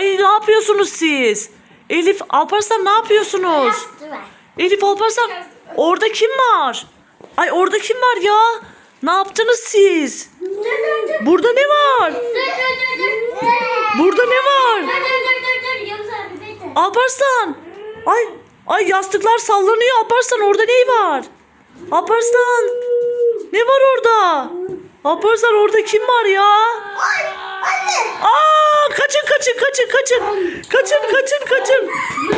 Ay ne yapıyorsunuz siz? Elif Alparslan ne yapıyorsunuz? Elif Alparslan orada kim var? Ay orada kim var ya? Ne yaptınız siz? Burada ne var? Burada ne var? Alparslan. Ay ay yastıklar sallanıyor. Alparslan orada ne var? Alparslan. Ne var orada? Alparslan orada kim var ya? Ay anne. Aa kaçın kaçın kaçın kaçın. Kaçın kaçın kaçın.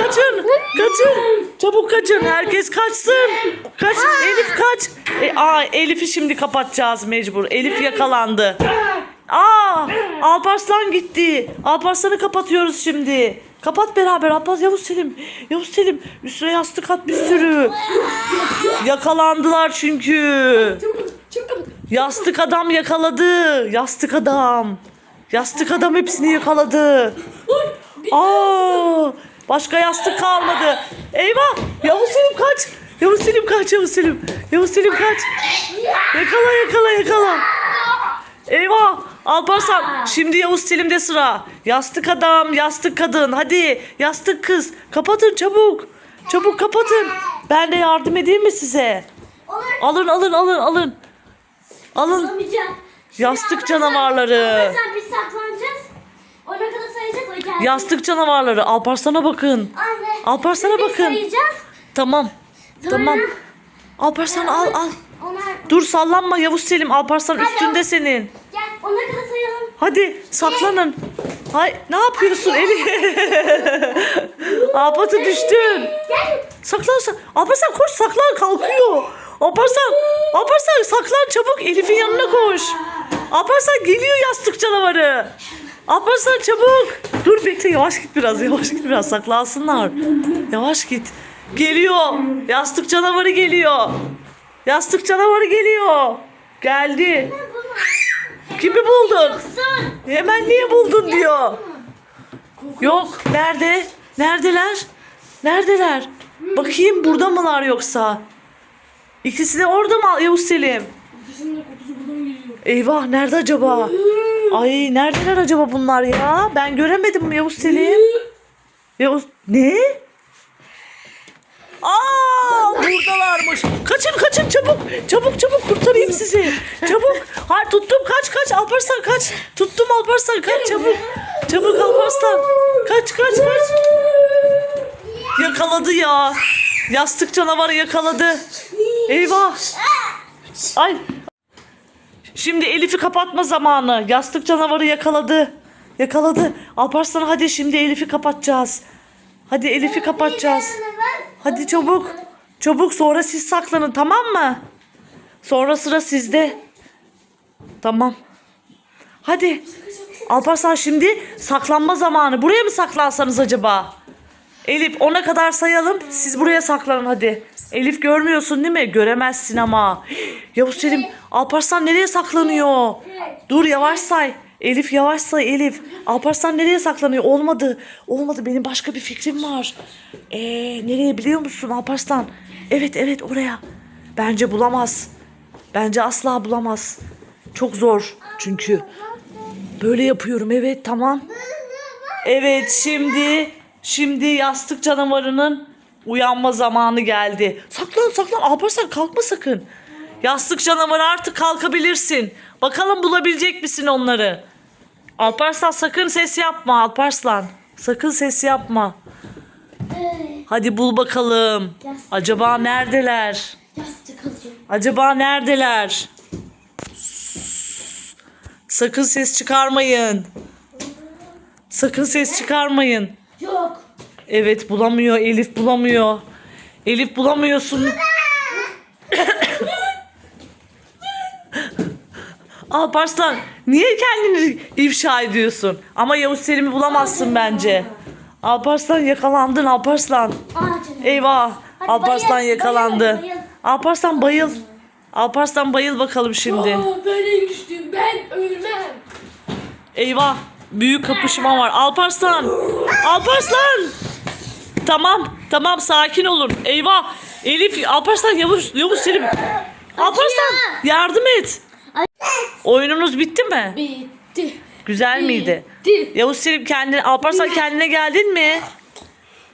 Kaçın. Kaçın. Çabuk kaçın. Herkes kaçsın. Kaç. Elif kaç. E, aa Elif'i şimdi kapatacağız mecbur. Elif yakalandı. Aa Alparslan gitti. Alparslan'ı kapatıyoruz şimdi. Kapat beraber Abbas Yavuz Selim. Yavuz Selim üstüne yastık at bir sürü. Yakalandılar çünkü. Yastık adam yakaladı. Yastık adam. Yastık adam hepsini yakaladı. Aa, başka yastık kalmadı. Eyvah! Yavuz Selim kaç. Yavuz Selim kaç Yavuz Selim. Yavuz Selim kaç. Yakala yakala yakala. Eyvah! Alparslan şimdi Yavuz Selim'de sıra. Yastık adam, yastık kadın. Hadi yastık kız. Kapatın çabuk. Çabuk kapatın. Ben de yardım edeyim mi size? Alın alın alın alın. Alın. Alamayacağım. Yastık canavarları. Mesela biz saklanacağız. Ona kadar sayacak o geldi. Yastık canavarları. Alparslan'a bakın. Anne. Alparslan'a biz bakın. sayacağız. Tamam. Tamam. Sonra- Alparslan al al. Onlar Dur sallanma Yavuz Selim. Alparslan üstünde senin. gel ona kadar sayalım. Hadi saklanın. Hay ne yapıyorsun Eli? Alpatı düştün. Gel. Saklan sak. Alparslan koş saklan kalkıyor. Alparslan. Alparslan saklan çabuk Elif'in yanına koş. Alparslan geliyor yastık canavarı. Alparslan çabuk. Dur bekle yavaş git biraz yavaş git biraz saklansınlar. Yavaş git. Geliyor. Yastık canavarı geliyor. Yastık canavarı geliyor. Geldi. Kimi buldun? Hemen niye buldun diyor. Yok. Nerede? Neredeler? Neredeler? Bakayım burada mılar yoksa? İkisi de orada mı Yavuz Selim? İkisinin de kokusu buradan geliyor. Eyvah nerede acaba? Ay neredeler acaba bunlar ya? Ben göremedim Yavuz Selim. Yavuz ne? Aa buradalarmış. Kaçın kaçın çabuk. Çabuk çabuk kurtarayım sizi. Çabuk. Hayır tuttum kaç kaç Alparslan kaç. Tuttum Alparslan kaç çabuk. Çabuk Alparslan. Kaç kaç kaç. Yakaladı ya. Yastık canavarı yakaladı. Eyvah. Ay. Şimdi Elif'i kapatma zamanı. Yastık canavarı yakaladı. Yakaladı. Alparslan hadi şimdi Elif'i kapatacağız. Hadi Elif'i kapatacağız. Hadi çabuk. Çabuk sonra siz saklanın tamam mı? Sonra sıra sizde. Tamam. Hadi. Alparslan şimdi saklanma zamanı. Buraya mı saklansanız acaba? Elif ona kadar sayalım. Siz buraya saklanın hadi. Elif görmüyorsun değil mi? Göremezsin ama. Yavuz Selim Alparslan nereye saklanıyor? Dur yavaş say. Elif yavaş say Elif. Alparslan nereye saklanıyor? Olmadı. Olmadı. Benim başka bir fikrim var. Ee, nereye biliyor musun Alparslan? Evet evet oraya. Bence bulamaz. Bence asla bulamaz. Çok zor çünkü. Böyle yapıyorum evet tamam. Evet şimdi şimdi yastık canavarının uyanma zamanı geldi. Saklan saklan Alparslan kalkma sakın. Yastık canavarı artık kalkabilirsin. Bakalım bulabilecek misin onları? Alparslan sakın ses yapma Alparslan. Sakın ses yapma. Hadi bul bakalım. Acaba neredeler? Acaba neredeler? Sakın ses çıkarmayın. Sakın ses çıkarmayın. Evet bulamıyor Elif bulamıyor. Elif bulamıyorsun. Alparslan niye kendini ifşa ediyorsun? Ama Yavuz Selim'i bulamazsın bence. Alparslan yakalandın Alparslan. Aa. Eyvah. Hadi Alparslan bayıl, yakalandı. bayıl, bayıl. Alparslan bayıl. Alparslan bayıl bakalım şimdi. Aa, en güçlüyüm. Ben ölmem. Eyvah. Büyük kapışma var. Alparslan. Alparslan. Tamam. Tamam sakin olun. Eyvah. Elif Alparslan Yavuz Yavuz Selim. Alparslan yardım et. Oyununuz bitti mi? Bitti. Güzel miydi? Değil. Yavuz Selim kendine, Alparslan kendine geldin mi?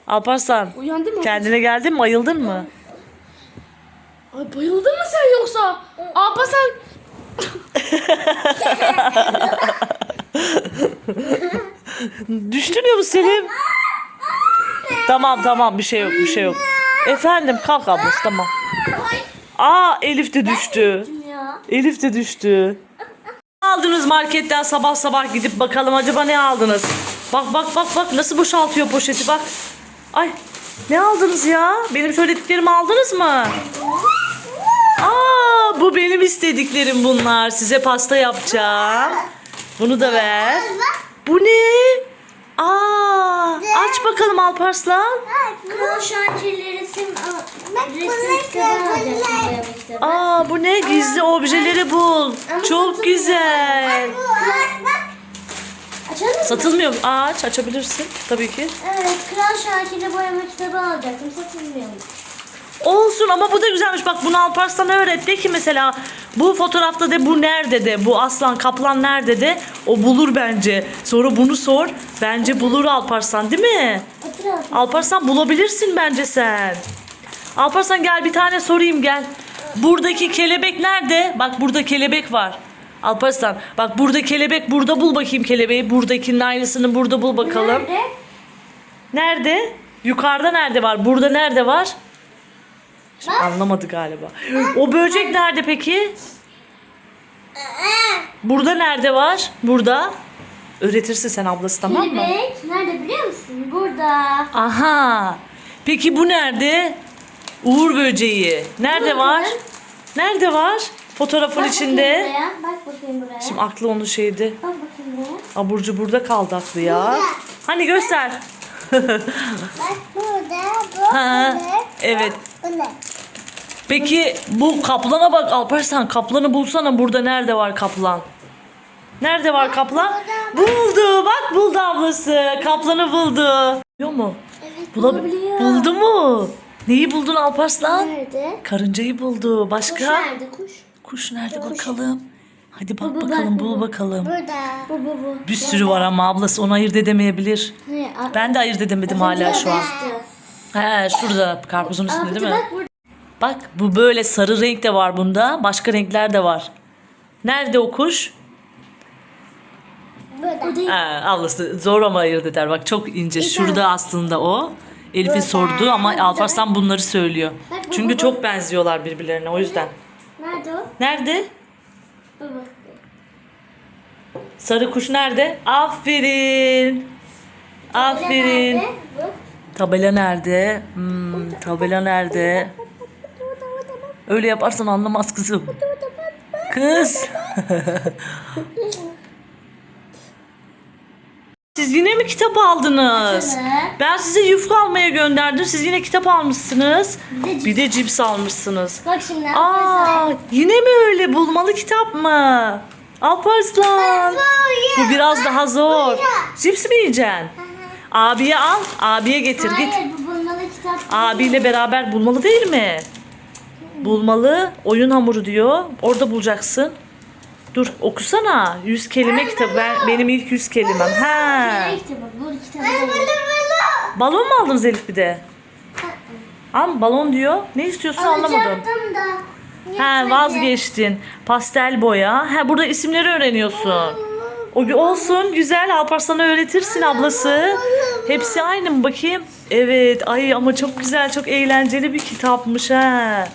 Alparslan Uyandın mı? kendine geldin mi? Ayıldın mı? Ay bayıldın mı sen yoksa? Sen... Düştün Yavuz Selim. Tamam tamam bir şey yok bir şey yok. Efendim kalk ablası tamam. Aa Elif de düştü. Elif de düştü. Aldınız marketten sabah sabah gidip bakalım acaba ne aldınız? Bak bak bak bak nasıl boşaltıyor poşeti bak. Ay ne aldınız ya? Benim söylediklerimi aldınız mı? Aa bu benim istediklerim bunlar. Size pasta yapacağım. Bunu da ver. Bu ne? Aa aç bakalım Alparslan. Kral şantiyeleri resim, kitabı kitabı. Aa bu ne? Gizli objeleri bul. Çok güzel. Açalım mı? Satılmıyor aç açabilirsin tabii ki. Evet, Kral Şakir'le boyama kitabı alacaktım. Satılmıyor mu? Olsun ama bu da güzelmiş. Bak bunu Alparslan öğret. De ki mesela bu fotoğrafta de bu nerede de bu aslan kaplan nerede de o bulur bence. Sonra bunu sor. Bence bulur Alparslan değil mi? Alparslan bulabilirsin bence sen. Alparslan gel bir tane sorayım gel. Buradaki kelebek nerede? Bak burada kelebek var. Alparslan bak burada kelebek burada bul bakayım kelebeği. Buradakinin aynısını burada bul bakalım. Nerede? Nerede? Yukarıda nerede var? Burada nerede var? Şimdi anlamadı galiba. O böcek nerede peki? Burada nerede var? Burada. Öğretirsin sen ablası tamam mı? Kelebek nerede biliyor musun? Burada. Aha. Peki bu nerede? Uğur böceği. Nerede Burada. var? Nerede var? Fotoğrafın Bak içinde. bakayım buraya. Bak bakayım buraya. Şimdi aklı onun şeydi. Bak bakayım buraya. Aburcu burada kaldı aklı ya. Hani göster. Bak burada. Bu. ha, evet. Bu ne? Peki bu kaplana bak Alparslan kaplanı bulsana burada nerede var kaplan? Nerede var kaplan? Buldu bak buldu ablası kaplanı buldu. Biliyor mu? Evet Bulab- bulabiliyor. buldu mu? Neyi buldun Alparslan? Nerede? Karıncayı buldu. Kuş Başka? nerede kuş? Kuş nerede bakalım? Hadi bak Bu, bu, bakalım bak, bul bu. bakalım. Burada. Bu bu bu. Bir sürü var ama ablası onu ayırt edemeyebilir. Ne? Ben de ayırt edemedim hala şu an. He şurada karpuzun üstünde değil de mi? Bak. Bak bu böyle sarı renk de var bunda. Başka renkler de var. Nerede o kuş? Burada. Ha, ablası zor ama ayırt eder. Bak çok ince. Şurada aslında o. Elif'in sorduğu ama Alparslan bunları söylüyor. Bak bu, Çünkü bu, bu. çok benziyorlar birbirlerine o yüzden. Nerede o? Nerede? Sarı kuş nerede? Aferin. Aferin. Tabela nerede? Hmm, tabela nerede? Öyle yaparsan anlamaz kızım. Kız. Siz yine mi kitap aldınız? Evet. Ben size yufka almaya gönderdim. Siz yine kitap almışsınız. Bir de cips. Bir de cips almışsınız. Bak şimdi Aa, Alparslan. yine mi öyle bulmalı kitap mı? Alparslan. Bu biraz daha zor. Cips mi yiyeceksin? Abiye al. Abiye getir git. Hayır bu bulmalı kitap. Abiyle beraber bulmalı değil mi? Bulmalı. Oyun hamuru diyor. Orada bulacaksın. Dur okusana. 100 kelime kitabı. Ben, benim ilk 100 kelimem. Ha. Nereye kitabı? Bu kitabı değil. Balon mu aldınız Elif bir de? Al balon diyor. Ne istiyorsun anlamadım. Da. Ha yetmedi. vazgeçtin. Pastel boya. Ha burada isimleri öğreniyorsun. O olsun güzel Alparslan'a öğretirsin ablası. Hepsi aynı mı bakayım? Evet ay ama çok güzel çok eğlenceli bir kitapmış ha.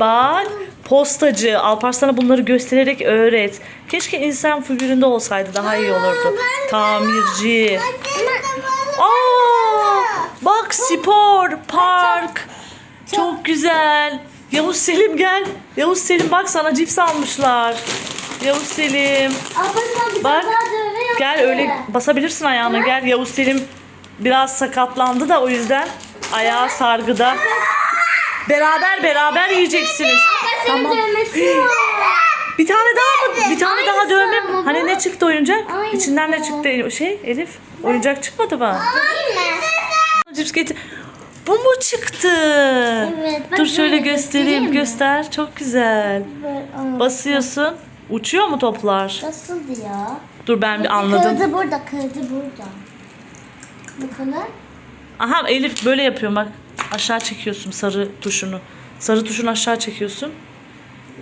Bak postacı Alparslan'a bunları göstererek öğret. Keşke insan figüründe olsaydı daha iyi olurdu. Tamirci. Aa, bak spor, park. Çok güzel. Yavuz Selim gel. Yavuz Selim bak sana cips almışlar. Yavuz Selim. Bak. Gel öyle basabilirsin ayağına gel. Yavuz Selim biraz sakatlandı da o yüzden ayağı sargıda. Beraber beraber yiyeceksiniz. Var. Bir tane daha mı? Bir tane daha dövme. bu. Hani ne çıktı oyuncak? İçinden ne çıktı? Şey Elif. Oyuncak çıkmadı mı? Mi? Cips getir. Bu mu çıktı? Evet, bak Dur şöyle böyle göstereyim. mi? Göster. Çok güzel. Böyle, aa, Basıyorsun. Uçuyor mu toplar? Nasıldı ya? Dur ben bir anladım. Kağıdı burada, kağıdı burada. Bakalım. Aha Elif böyle yapıyorum bak. Aşağı çekiyorsun sarı tuşunu. Sarı tuşunu aşağı çekiyorsun.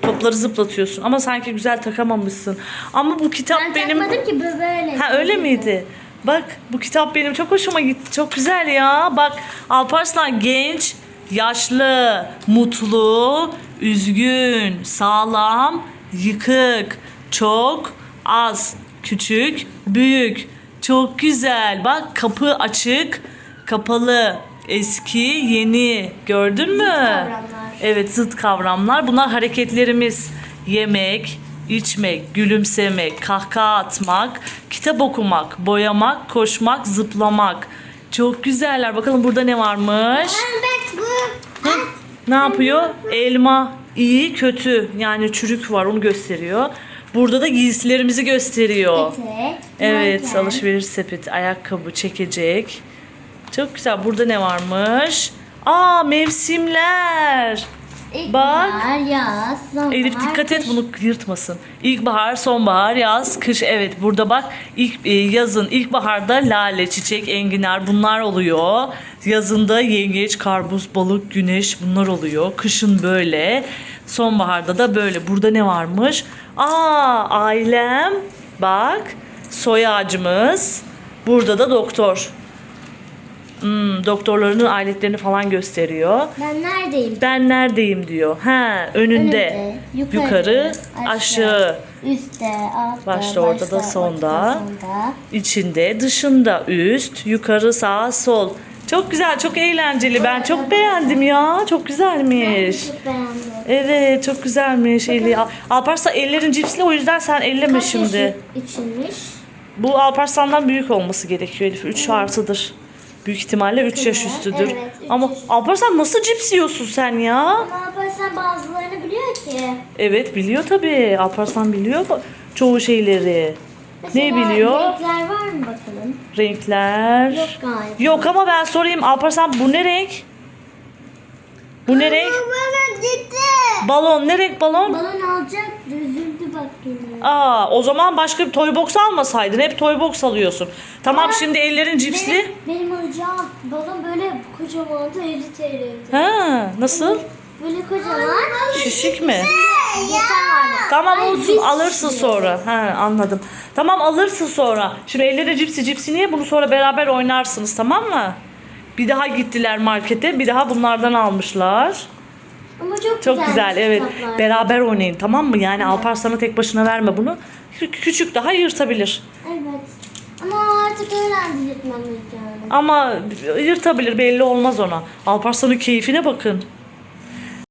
Topları zıplatıyorsun. Ama sanki güzel takamamışsın. Ama bu kitap Ben benim... takmadım ki böyle. Ha öyle miydi? Bak bu kitap benim çok hoşuma gitti. Çok güzel ya. Bak Alparslan genç, yaşlı, mutlu, üzgün, sağlam, yıkık, çok, az, küçük, büyük. Çok güzel. Bak kapı açık, kapalı, eski, yeni. Gördün mü? kavramlar. Evet zıt kavramlar. Bunlar hareketlerimiz. Yemek, içmek, gülümsemek, kahkaha atmak, kitap okumak, boyamak, koşmak, zıplamak. Çok güzeller. Bakalım burada ne varmış? bak bu. Ne yapıyor? Elma, iyi, kötü. Yani çürük var onu gösteriyor. Burada da giysilerimizi gösteriyor. Evet. Evet, alışveriş sepeti, ayakkabı, çekecek. Çok güzel. Burada ne varmış? Aa, mevsimler. İlkbahar, yaz, sonbahar, Elif dikkat et kış. bunu yırtmasın. İlkbahar, sonbahar, yaz, kış. Evet burada bak ilk e, yazın ilkbaharda lale, çiçek, enginar bunlar oluyor. Yazında yengeç, karpuz, balık, güneş bunlar oluyor. Kışın böyle. Sonbaharda da böyle. Burada ne varmış? Aa ailem. Bak soy ağacımız. Burada da doktor. Hmm, doktorlarının aletlerini falan gösteriyor. Ben neredeyim? Ben neredeyim diyor. Ha önünde. Önünde, yukarı, aşağı, üstte, altta, Başta, ortada, başta, sonda. ortada, sonda. içinde, dışında, üst, yukarı, sağ, sol. Çok güzel, çok eğlenceli. Ben çok beğendim ya. Çok güzelmiş. Çok beğendim. Evet, çok güzelmiş. Eli. Al- Alparslan ellerin cipsli o yüzden sen elleme Kaç şimdi. yaşı içilmiş? Bu Alparslan'dan büyük olması gerekiyor Elif. 3 artıdır. Büyük ihtimalle 3 yaş üstüdür. evet, üç Ama yaş. Alparslan nasıl cips yiyorsun sen ya? Ama Alparslan bazılarını biliyor ki. Evet biliyor tabii. Alparslan biliyor çoğu şeyleri. Mesela ne biliyor? Renkler var mı bakalım? Renkler. Yok galiba. Yok ama ben sorayım Alparslan bu ne renk? Bu ne renk? Balon. Ne renk balon? Balon alacak üzüldü bak yine. Aa, o zaman başka bir toy box almasaydın. Hep toy box alıyorsun. Tamam şimdi ellerin cipsli. Benim, benim alacağım balon böyle kocaman da 50 TL'ydi. Ha, nasıl? Böyle kocaman. Şişik mi? Vardı. Tamam Ay, olsun alırsın sonra. Ha anladım. Tamam alırsın sonra. Şimdi elleri cipsi cipsi niye? Bunu sonra beraber oynarsınız tamam mı? Bir daha gittiler markete. Bir daha bunlardan almışlar. Ama çok, Çok güzel evet. kitaplar. Beraber oynayın tamam mı? Yani Alparslan'a tek başına verme bunu. Kü- Küçük daha yırtabilir. Evet. Ama artık öğrendi yırtmamız yani. Ama yırtabilir belli olmaz ona. Alparslan'ın keyfine bakın.